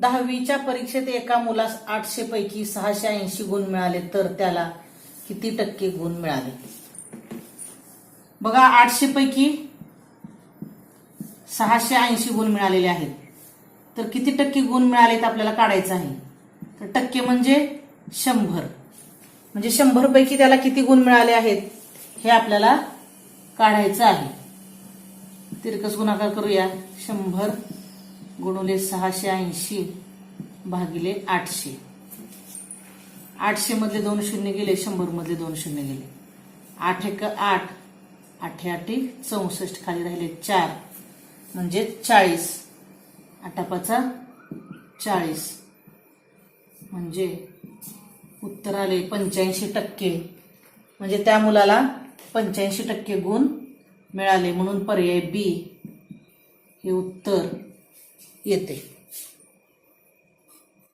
दहावीच्या परीक्षेत एका मुलास आठशे पैकी सहाशे ऐंशी गुण मिळाले तर त्याला किती टक्के गुण मिळाले? बघा आठशे पैकी सहाशे ऐंशी गुण मिळालेले आहेत. तर किती टक्के गुण मिळालेत आपल्याला काढायचं आहे? तर टक्के म्हणजे शंभर. म्हणजे शंभर पैकी त्याला किती गुण मिळाले आहेत हे आपल्याला काढायचं आहे. तिरकस गुणाकार करूया. शंभर गुणुले सहाशे ऐंशी भागिले आठशे. आठशे मधले दोन शून्य गेले शंभर मधले दोन शून्य गेले. आठ एक आठ आठे आठी चौसष्ट खाली राहिले चार म्हणजे चाळीस. आटापाचा चाळीस. म्हणजे उत्तर आले पंच्याऐंशी टक्के. म्हणजे त्या मुलाला पंच्याऐंशी टक्के गुण मिळाले म्हणून पर्याय बी हे उत्तर. 7.